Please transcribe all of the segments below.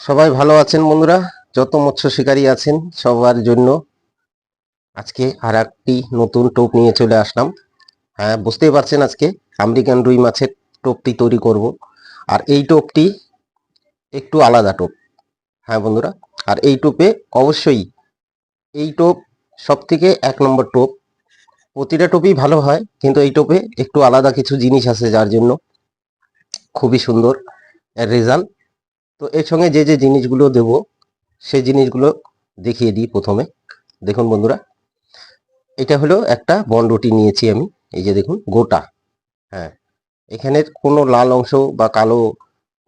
সবাই ভালো আছেন বন্ধুরা? যত মৎস্য শিকারী আছেন সবার জন্য আজকে আর একটি নতুন টোপ নিয়ে চলে আসলাম। হ্যাঁ বুঝতেই পারছেন আজকে আমেরিকান রুই মাছের টোপটি তৈরি করব। আর এই টোপটি একটু আলাদা টোপ। হ্যাঁ বন্ধুরা, আর এই টোপে অবশ্যই এই টোপ সব থেকে এক নম্বর টোপ। প্রতিটা টোপই ভালো হয়, কিন্তু এই টোপে একটু আলাদা কিছু জিনিস আছে যার জন্য খুবই সুন্দর রেজাল্ট। তো এর সঙ্গে যে যে জিনিসগুলো দেব, সেই জিনিসগুলো দেখিয়ে দিই প্রথমে। দেখুন বন্ধুরা, এটা হলো একটা বনরুটি নিয়েছি আমি। এই যে দেখুন, গোটা। হ্যাঁ এখানের কোনো লাল অংশ বা কালো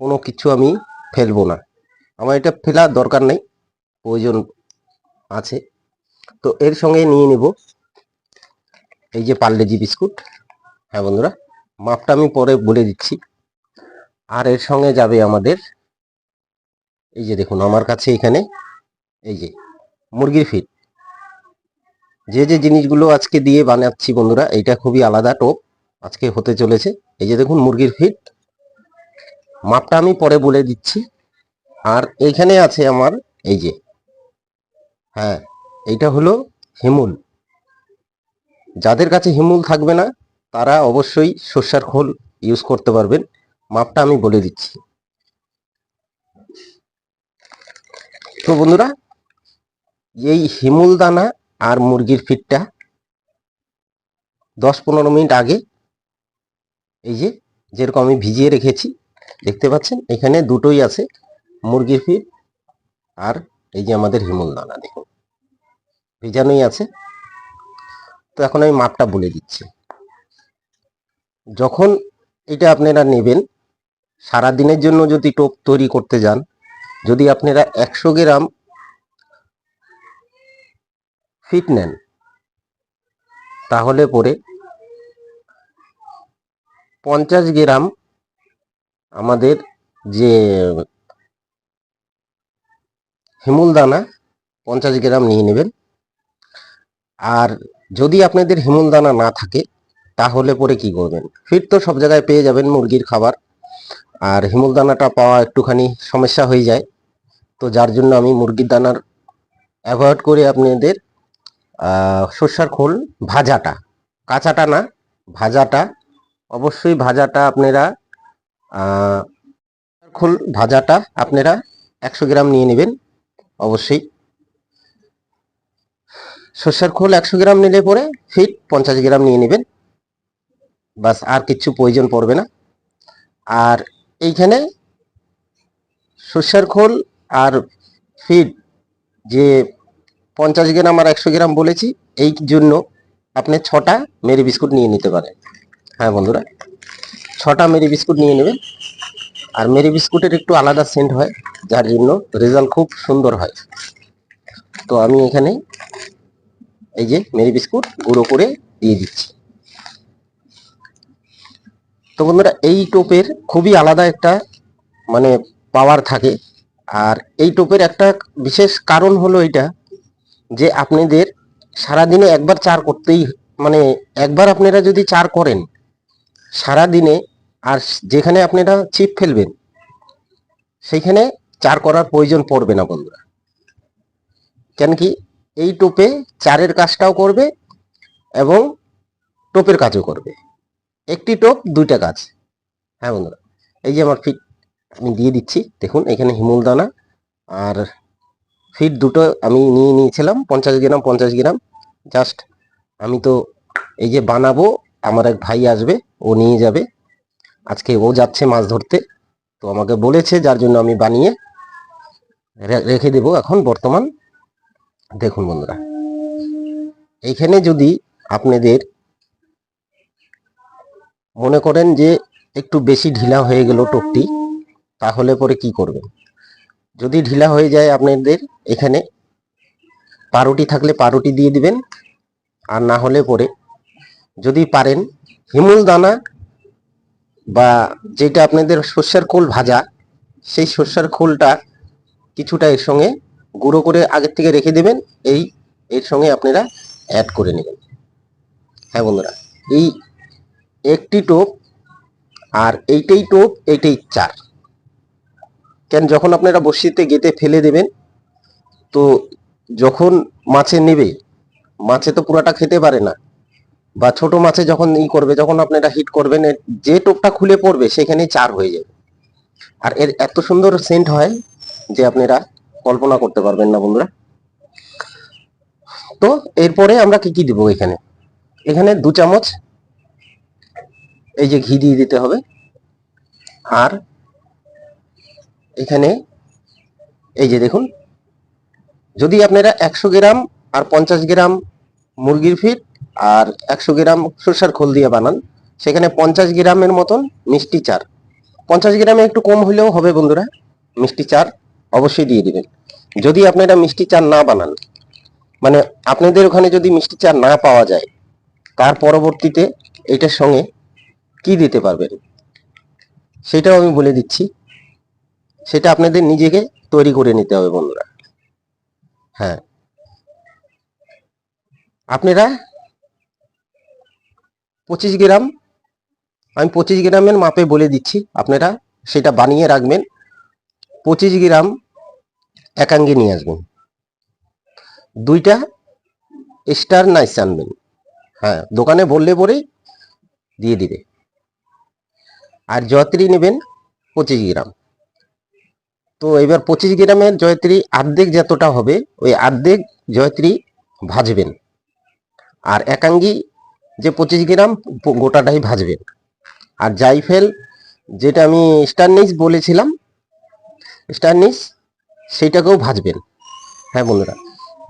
কোনো কিছু আমি ফেলব না। আমার এটা ফেলার দরকার নেই, প্রয়োজন আছে। তো এর সঙ্গে নিয়ে নেব এই যে পার্লেজি বিস্কুট। হ্যাঁ বন্ধুরা, মাপটা আমি পরে বলে দিচ্ছি। আর এর সঙ্গে যাবে আমাদের এই যে দেখুন, আমার কাছে এখানে এই যে মুরগির ফিট যে যে জিনিসগুলো আজকে দিয়ে বানাচ্ছি বন্ধুরা এটা খুবই আলাদা টোপ আজকে হতে চলেছে। এই যে দেখুন, মুরগির ফিট মাপটা আমি পরে বলে দিচ্ছি। আর এইখানে আছে আমার, এই যে হ্যাঁ এইটা হলো হিমুল। যাদের কাছে হিমুল থাকবে না, তারা অবশ্যই সর্ষার খোল ইউজ করতে পারবেন। মাপটা আমি বলে দিচ্ছি। তো বন্ধুরা, এই হিমুল দানা আর মুরগির ফিটটা দশ পনেরো মিনিট আগে এই যে যেরকম আমি ভিজিয়ে রেখেছি, দেখতে পাচ্ছেন? এখানে দুটোই আছে, মুরগির ফিট আর এই যে আমাদের হিমুল দানা দেখুন। ভিজানোই আছে। তো এখন আমি মাপটা বলে দিচ্ছি। যখন এটা আপনারা নেবেন সারা দিনের জন্য যদি টোপ তৈরি করতে যান যদি আপনারা একশো গ্রাম ফিট নেন, তাহলে পরে পঞ্চাশ গ্রাম আমাদের যে হিমুল দানা পঞ্চাশ গ্রাম নিয়ে নেবেন। আর যদি আপনাদের হিমুল দানা না থাকে, তাহলে পরে কি করবেন? ফিট তো সব জায়গায় পেয়ে যাবেন মুরগির খাবার। আর হিমুল দানাটা পাওয়া একটুখানি সমস্যা হয়ে যায়। তো যার জন্য আমি মুরগির দানার অ্যাভয়েড করে আপনাদের সর্ষার খোল, ভাজাটা। কাঁচাটা না, ভাজাটা। অবশ্যই ভাজাটা আপনারা খোল, ভাজাটা আপনারা একশো গ্রাম নিয়ে নেবেন, অবশ্যই। সর্ষার খোল একশো গ্রাম নিলে পরে ফিট পঞ্চাশ গ্রাম নিয়ে নেবেন। বাস, আর কিচ্ছু প্রয়োজন পড়বে না। আর এইখানে সর্ষার খোল আর ফিড যে পঞ্চাশ গ্রাম আর একশো গ্রাম বলেছি, এই জন্য আপনি ছটা মেরি বিস্কুট নিয়ে নিতে পারেন। হ্যাঁ বন্ধুরা, ছটা মেরি বিস্কুট নিয়ে নেবেন। আর মেরি বিস্কুটের একটু আলাদা সেন্ট হয়, যার জন্য রেজাল্ট খুব সুন্দর হয়। তো আমি এখানে এই যে মেরি বিস্কুট গুঁড়ো করে দিয়ে দিচ্ছি। তো বন্ধুরা, এই টোপের খুবই আলাদা একটা মানে পাওয়ার থাকে। আর এই টোপের একটা বিশেষ কারণ হলো এটা যে আপনাদের সারাদিনে একবার চার করতেই মানে একবার আপনারা যদি চার করেন, সারাদিনে আর যেখানে আপনারা ছিপ ফেলবেন, সেইখানে চার করার প্রয়োজন পড়বে না বন্ধুরা। কেন কি এই টোপে চারের কাজটাও করবে এবং টোপের কাজও করবে। একটি টোপ দুইটা কাজ। হ্যাঁ বন্ধুরা, এই যে আমার ফিট আমি দিয়ে দিচ্ছি। দেখুন, এখানে হিমুল দানা আর ফিট দুটো আমি নিয়ে নিয়েছিলাম, পঞ্চাশ গ্রাম পঞ্চাশ গ্রাম। জাস্ট আমি তো এই যে বানাবো, আমার এক ভাই আসবে, ও নিয়ে যাবে। আজকে ও যাচ্ছে মাছ ধরতে। তো আমাকে বলেছে, যার জন্য আমি বানিয়ে রেখে দেবো এখন বর্তমান। দেখুন বন্ধুরা, এইখানে যদি আপনাদের মনে করেন যে একটু বেশি ঢিলা হয়ে গেল টোপটি তাহলে পরে কি করবেন? যদি ঢিলা হয়ে যায় আপনাদের এখানে পাউরুটি থাকলে পাউরুটি দিয়ে দিবেন, আর না হলে পরে যদি পারেন হিমুল দানা বা যেটা আপনাদের সর্ষের খোল ভাজা, সেই সর্ষের খোলটা কিছুটা এর সঙ্গে গুঁড়ো করে আগের থেকে রেখে দেবেন, এই এর সঙ্গে আপনারা অ্যাড করে নেবেন। হ্যাঁ বন্ধুরা, এই একটি টোপ আর এইটাই টোপ, এইটাই চার। কেন যখন আপনারা বড়শিতে গেতে ফেলে দেবেন, তো যখন মাছে নেবে, মাছে তো পুরাটা খেতে পারে না, বা ছোট মাছে যখন ই করবে, যখন আপনারা হিট করবেন, যে টোপটা খুলে পড়বে, সেখানেই চার হয়ে যাবে। আর এর এত সুন্দর সেন্ট হয় যে আপনারা কল্পনা করতে পারবেন না বন্ধুরা। তো এরপরে আমরা কি কি দিব এখানে? এখানে দু চামচ এই যে ঘি দিয়ে দিতে হবে, আর এখানে, এই যে দেখুন, যদি আপনারা একশো গ্রাম আর পঞ্চাশ গ্রাম মুরগির ফিট আর একশো গ্রাম সরষার খোল দিয়ে বানান, সেখানে পঞ্চাশ গ্রামের মতন মিষ্টি চার। পঞ্চাশ গ্রামে একটু কম হলেও হবে বন্ধুরা, মিষ্টি চার অবশ্যই দিয়ে দিবেন। যদি আপনারা মিষ্টি চার না বানান মানে আপনাদের ওখানে যদি মিষ্টি চার না পাওয়া যায়, তার পরবর্তীতে এটার সঙ্গে কি দিতে পারবেন? সেটাও আমি বলে দিচ্ছি। সেটা আপনাদের নিজেকে তৈরি করে নিতে হবে বন্ধুরা। হ্যাঁ। আপনারা পঁচিশ গ্রাম, আমি পঁচিশ গ্রামের মাপে বলে দিচ্ছি, আপনারা সেটা বানিয়ে রাখবেন। পঁচিশ গ্রাম একাঙ্গে নিয়ে আসবেন। দুইটা স্টার নাইস আনবেন। হ্যাঁ দোকানে বললে পরেই দিয়ে দিবে। আর জয়ত্রী নেবেন পঁচিশ গ্রাম। তো এবার পঁচিশ গ্রামের জয়ত্রী আর্ধেক যতটা হবে, ওই আর্ধেক জয়ত্রী ভাজবেন। আর একাঙ্গি যে পঁচিশ গ্রাম, গোটাটাই ভাজবেন। আর জাইফেল, যেটা আমি স্টারনিস বলেছিলাম, স্টারনিস সেইটাকেও ভাজবেন। হ্যাঁ বন্ধুরা,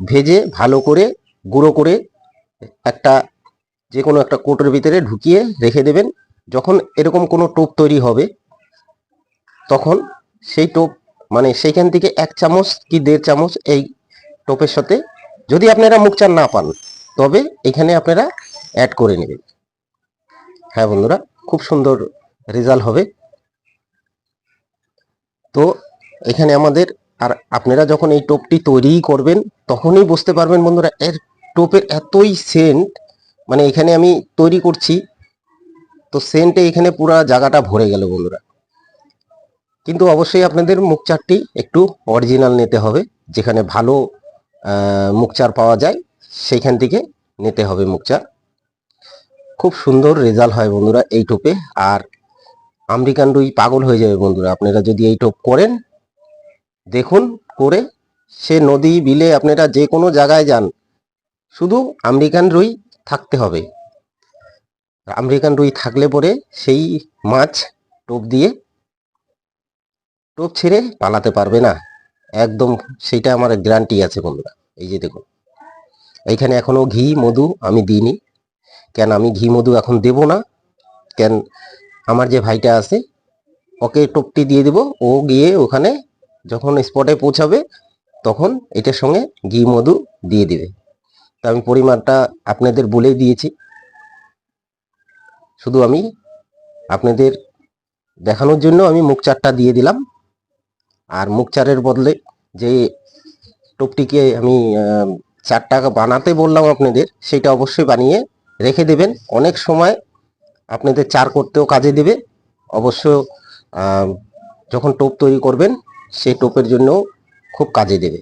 ভেজে ভালো করে, গুঁড়ো করে একটা যে কোনো একটা কোটোর ভিতরে ঢুকিয়ে রেখে দেবেন। যখন এরকম কোনো টোপ তৈরি হবে, তখন সেই টোপ মানে সেইখান থেকে এক চামচ কি দেড় চামচ এই টোপের সাথে যদি আপনারা মুখ চান না পান, তবে এখানে আপনারা অ্যাড করে নেবেন। হ্যাঁ বন্ধুরা, খুব সুন্দর রেজাল্ট হবে। তো এখানে আমাদের আর আপনারা যখন এই টোপটি তৈরি করবেন, তখনই বুঝতে পারবেন বন্ধুরা, এর টোপের এতই সেন্ট মানে এখানে আমি তৈরি করছি, তো সেন্টে এখানে পুরো জায়গাটা ভরে গেল বন্ধুরা। কিন্তু অবশ্যই আপনাদের মুখচারটি একটু অরিজিনাল নিতে হবে, যেখানে ভালো মুখচার পাওয়া যায়, সেইখান থেকে নিতে হবে মুখচার। খুব সুন্দর রেজাল্ট হয় বন্ধুরা এই টোপে, আর আমেরিকান রুই পাগল হয়ে যাবে বন্ধুরা। আপনারা যদি এই টোপ করেন, দেখুন করে, সে নদী, বিলে আপনারা যে কোনো জায়গায় যান, শুধু আমেরিকান রুই থাকতে হবে। আমেরিকান রুই থাকলে পরে সেই মাছ টোপ দিয়ে টোপ ছেড়ে পালাতে পারবে না। একদম সেইটা আমার গ্যারান্টি আছে বন্ধুরা। এই যে দেখুন, এইখানে এখনও ঘি, মধু আমি দিইনি। কেন আমি ঘি, মধু এখন দেব না? কেন আমার যে ভাইটা আছে, ওকে টোপটি দিয়ে দেব। ও গিয়ে ওখানে যখন স্পটে পৌঁছাবে, তখন এটার সঙ্গে ঘি, মধু দিয়ে দেবে। তা আমি পরিমাণটা আপনাদের বলেই দিয়েছি। শুধু আমি আপনাদের দেখানোর জন্য আমি মুখ চারটা দিয়ে দিলাম। আর মুখ চারের বদলে যে টোপটিকে আমি চার টাকা বানাতে বললাম আপনাদের, সেটা অবশ্যই বানিয়ে রেখে দেবেন। অনেক সময় আপনাদের চার করতেও কাজে দেবে। অবশ্য যখন টোপ তৈরি করবেন, সেই টোপের জন্য খুব কাজে দেবে।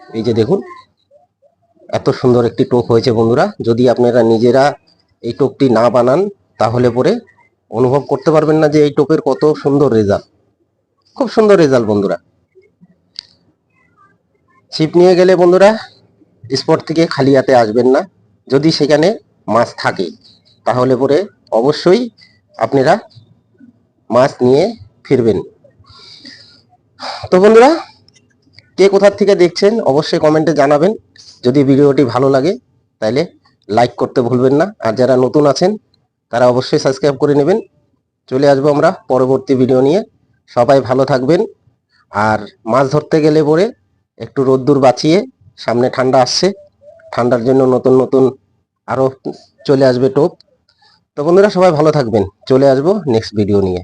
এই যে দেখুন, এত সুন্দর একটি টোপ হয়েছে বন্ধুরা। যদি আপনারা নিজেরা এই টোপটি না বানান, তাহলে পরে অনুভব করতে পারবেন না যে এই টোপের কত সুন্দর রেজাল্ট। খুব সুন্দর রেজাল্ট বন্ধুরা। ছিপ নিয়ে গেলে বন্ধুরা স্পট থেকে খালি হাতে আসবেন না। যদি সেখানে মাছ থাকে, তাহলে পরে অবশ্যই আপনারা মাছ নিয়ে ফিরবেন। তো বন্ধুরা, কে কোথার থেকে দেখছেন অবশ্যই কমেন্টে জানাবেন। যদি ভিডিওটি ভালো লাগে তাহলে লাইক করতে ভুলবেন না। আর যারা নতুন আছেন, তারা অবশ্যই সাবস্ক্রাইব করে নেবেন। চলে আসব আমরা পরবর্তী ভিডিও নিয়ে। সবাই ভালো থাকবেন। আর মাছ ধরতে গেলে পরে একটু রোদ্দুর বাঁচিয়ে সামনে ঠান্ডা আসছে, ঠান্ডার জন্য নতুন নতুন আরও চলে আসবে টোপ। তো বন্ধুরা সবাই ভালো থাকবেন। চলে আসব নেক্সট ভিডিও নিয়ে।